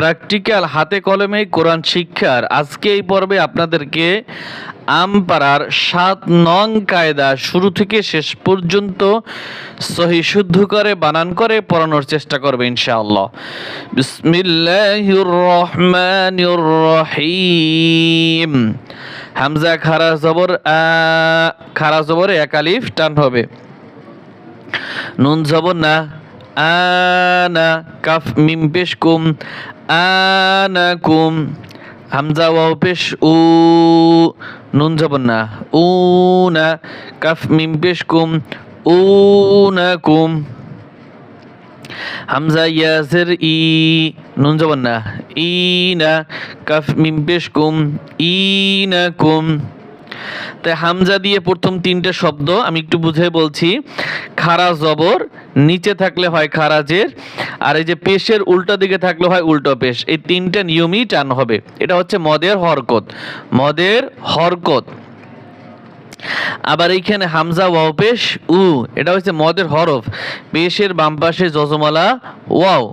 Practical হাতে কলমে কোরআন শিক্ষার আজকে এই পর্বে আপনাদেরকে আমপাড়ার সাত নং কায়দা শুরু থেকে শেষ পর্যন্ত সহি শুদ্ধ করে, বানান করে পড়ানোর চেষ্টা করবে ইনশাআল্লাহ। বিসমিল্লাহির রহমানির রহিম। হামজা খারা জবর খারা জবর এক আলিফ, টান হবে। নুন জবর না আনা কাফ, মিম পেশ কুম আনা কুম হামজা, ওয়াও, পেশ, উ, নুন জবর না। উ, না, কাফ, মিম, পেশ, কুম। উ, না, কুম। হামজা ইয়াসের ই, নুন জবর না। ই, না, কাফ, মিম, পেশ, কুম। ই, না, কুম। তাই হামজা দিয়ে প্রথম তিনটে শব্দ আমি একটু বুঝে বলছি। খারা জবর, নিচে থাকলে হয় খারাজের। আর এই যে পেশের উল্টো দিকে থাকলে হয় উল্টো পেশ। এই তিনটা নিয়মই টান হবে। এটা হচ্ছে মদের হরকত। মদের হরকত। আবার এইখানে হামজা ওয়াও পেশ, উ। এটা হচ্ছে মদের হরফ। পেশের বাম পাশে জজমালা ওয়াও।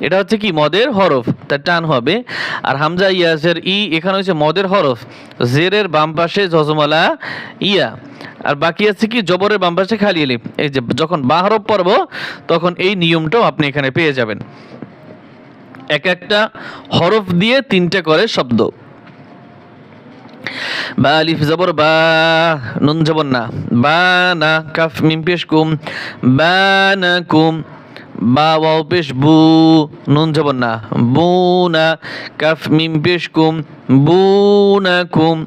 এটা হচ্ছে কি? মদের হরফ। তার টান হবে। আর হামজা ইয়াসের ই, এখানে হচ্ছে মদের হরফ। জেরের বাম পাশে যজমালা ইয়া। আর বাকি আছে কি? জবরের বাম পাশে খালি এলিফ। এই যে যখন বা হরফ পড়ব তখন এই নিয়মটাও আপনি এখানে পেয়ে যাবেন। এক একটা হরফ দিয়ে তিনটে করে শব্দ। বা আলিফ জবর, বা নুন জবর না। বা না, কাফ, মিম পেশ কুম। বা না কুম। বা ওয়াও পেশ বু, নুন জবর না। বু না কাফ মিম পেশ কুম, বু না কুম।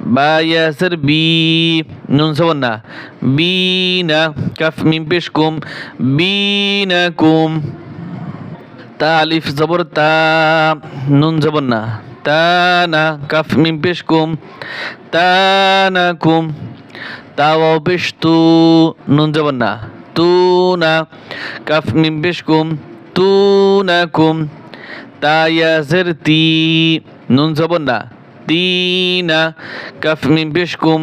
বা ইয়াসের বি, নুন জবর না। বি না কাফ মিম পেশ কুম, বি না কুম। তা আলিফ জবর তা, নুন জবর না। তা না কাফ মিম পেশ কুম, তা না কুম। তা ওয়াও পেশ তু, নুন জবর না। তু না কাফ মিম পেশ কুম তু নুন জবর না তি কাফ মিম পেশ কুম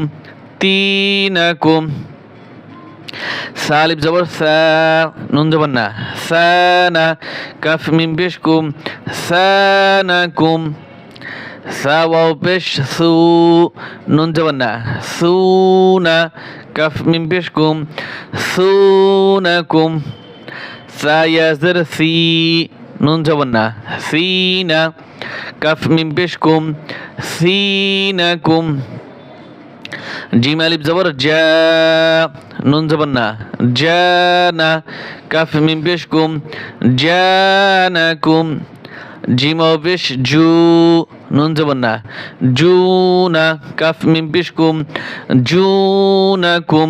তি না কুম সালিব জবর সা, নুন জবর না, সানা, কাফ মিম পেশ কুম সানা কুম সা ওয়াও পেশ সু, নুন জবর না, সুনা কুম সুনা কুম সা ইয়াজের সি নুন জবর না সিনা কাফ মিম পেশ কুম সিনা কুম জিম আলিফ জবর জা নুন জবর না জানা কাফ কুম জিম পেশ জু নুন জবর না জুনা কাফ মিম পেশ কুম জুনাকুম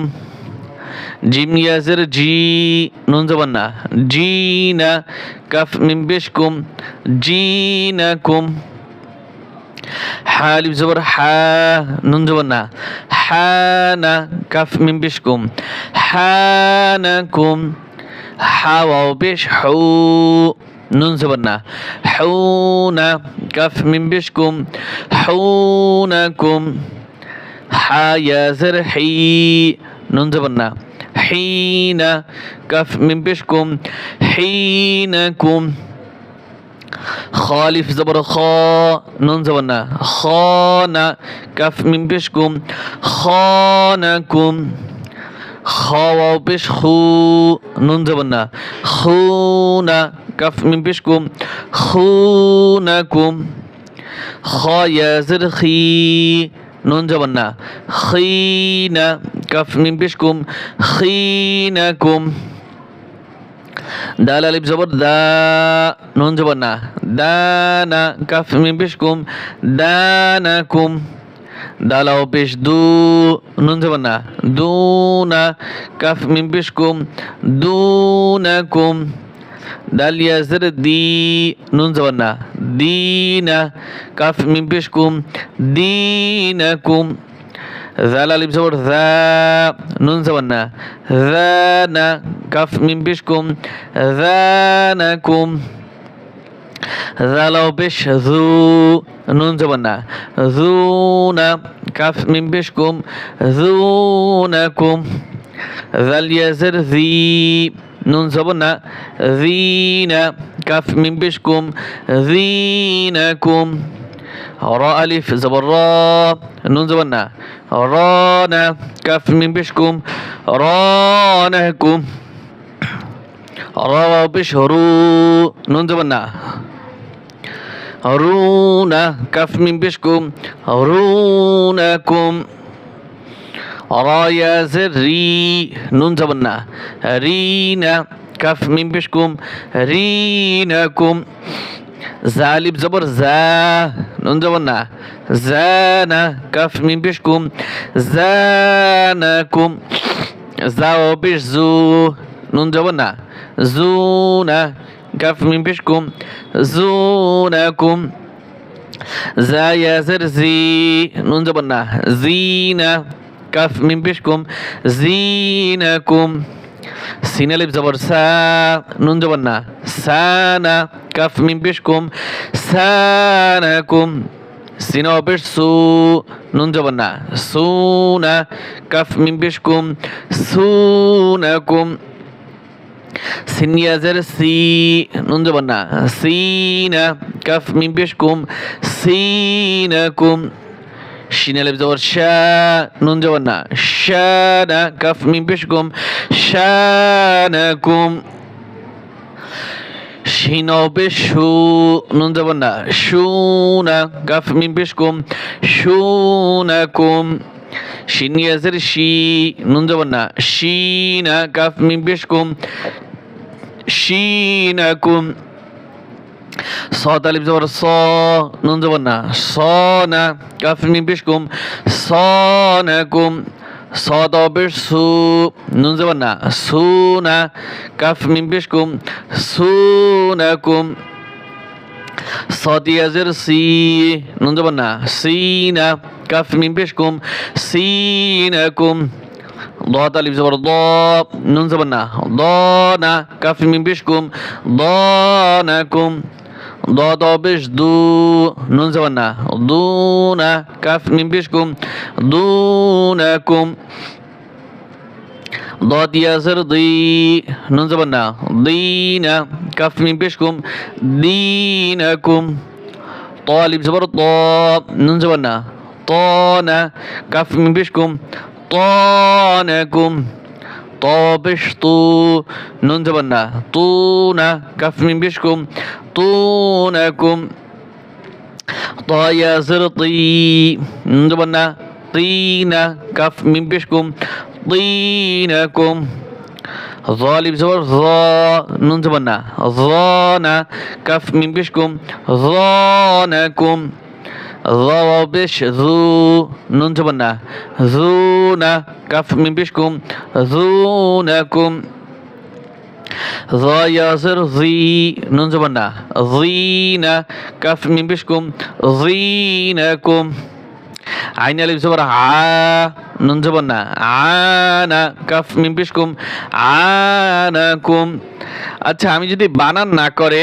জিম ইয়াজের জি নুন জবর না জিনা কাফ মিম পেশ কুম জিনাকুম হালিফ জবর হা নুন জবর না হানা কাফ মিম পেশ কুম হানাকুম হা ওয়াও পেশ হু নুন জবর না। হুনা, কাফ, মিম পেশ কুম হুনাকুম, হা ইয়াজের হি, নুন জবর না। হিনা, কাফ, মিম পেশ কুম হিনাকুম, খালিফ জবর, খ, নুন জবর না। খানা কাফ, মিম পেশ কুম খানাকুম খাওয়াও পেশ খু নুন জবর না খুনা কাফ মিম পেশ কুম খুনাকুম খায়াজের খি নুন জবর না খিনা কাফ মিম পেশ কুম খিনাকুম দাল আলিফ জবর দা নুন জবর না দানা কাফ মিম পেশ কুম দানাকুম দালাও পেশ দু নুন জবর না দুনা কাফ মিম পেশ কুম দুনাকুম দাল ইয়াজের দি নুন জবর না দিনা কাফ মিম পেশ কুম দিনাকুম জাল আলিফ জবর যা নুন জবর না জানা কাফ মিম পেশ কুম জানাকুম জালাও পেশ জু নুন জবর না জুনা কাফ মিম পেশ কুম জুনাকুম জাল ইয়াজের জি নুন জবর না রিনা কাফ মিম পেশ কুম রিনাকুম র আলিফ জবর র নুন জবর না র না কাফ মিম পেশ কুম রনাকুম র পেশ রু নুন জবর না রুনা কাফ মিম পেশ কুম রুনাকুম রায়াজের রি নুন যাবেন না। রিনা, কাফ মিম পেশ কুম রিনাকুম। জালিব জবর জা, নুন যাবেন না। জানা, কাফ মিম পেশ কুম জানাকুম। জাও পেশ জু নুন যাবেন না জুনা কাফ মিম পেশ কুম জুনাকুম জায়াজের জি নুন যাবেন না জিনা কাফ মিম পেশ কুম জিনাকুম সিন আলিফ জবর সা নুন জবর না সানা কাফ মিম পেশ কুম সানাকুম সিন পেশ সু নুন জবর না সুনা কাফ মিম পেশ কুম সুনাকুম সিনিয়াজের সি নুন জবর না সিনা কাফ মিম পেশ কুম সিনাকুম শিনালিপ জবর শা নুন জবর না শানা কাফ মিম পেশ কুম শানাকুম শিনবে শু নুন জবর না শুনা কাফ মিম পেশ কুম শিনাকুম স তালিব জবর স, নুন জবর না স না কাফ মিম স না কুম স তবের সু নুন জবর না সু না কাফ মিম পেশ সু নাকুম সদিয়াজের সি নুন জবর না সি না কাফ মিম সি নাকুম ضاد الف زبر ضاد نون زبر نا ضانا كاف ميم بشكم ضانكم ضاد بش دو نون زبنا دونا كاف من بشكم دونكم ضاد ياسر ضي نون زبنا دينا كاف من بشكم دينكم طالب زبر طا نون زبنا طانا كاف من بشكم طانكم طابش طو نون زبنا طونا كاف من بشكم طونكم طايا زرطي نون زبنا طينا كاف من بشكم طينكم ظالب زبر ظا نون زبنا ظانا كاف من بشكم ظانكم ضربش ذو نون زبنا ذونا كاف من بشكم ذونكم ضياصر ضي نون زبنا ضينا كاف من بشكم আইন আলিফ জবর আ নুন জবর না, আনা কাফ মিমপিস কুম, আনা কুম। আচ্ছা আমি যদি বানান না করে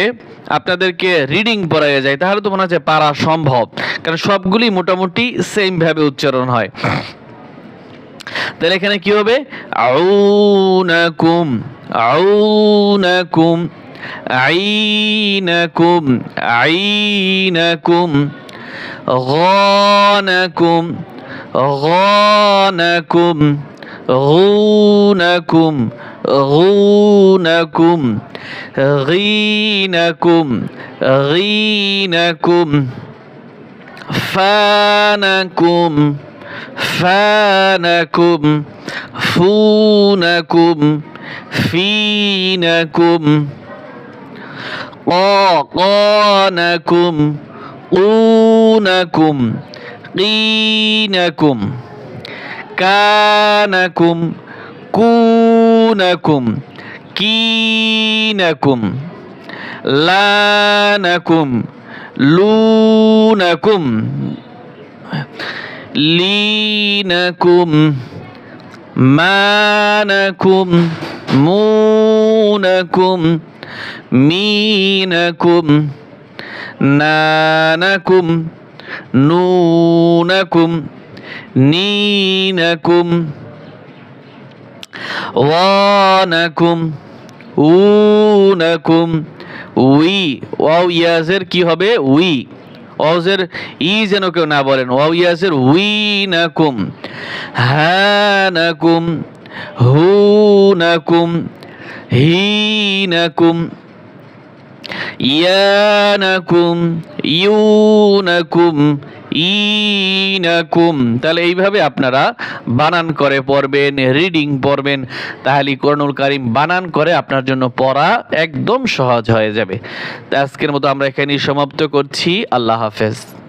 আপনাদেরকে রিডিং পড়াইয়া যায় তাহলে তো মনে হচ্ছে পারা সম্ভব। কারণ সবগুলি মোটামুটি সেম ভাবে উচ্চারণ হয়। তাহলে এখানে কি হবে? আউনাকুম আউনাকুম আইনাকুম আইনাকুম غانكم غانكم غونكم غونكم غينكم غينكم فانكم فانكم فونكم فينكم قاقانكم কুনাকুম কিনাকুম কানাকুম কুনাকুম কিনাকুম লানাকুম লুনাকুম লিনাকুম মানাকুম মুনাকুম মিনাকুম নানাকুম নুনকুম নিনকুম ওয়ানাকুম উনাকুম উই ওয়াও ইয়াজের কি হবে? উই অজের ই যেন কেউ না বলেন। ওয়াও ইয়াসের উই নাকুম হ্যানাকুম হুনাকুম হিনাকুম ইয়ানাকুম, ইউনাকুম, ইনাকুম। তাহলে এইভাবে আপনারা বানান করে পড়বেন রিডিং পড়বেন, তাহলে করণুল কারিম বানান করে আপনার জন্য পড়া একদম সহজ হয়ে যাবে। তা আজকের মতো আমরা এখানেই সমাপ্ত করছি। আল্লাহ হাফেজ।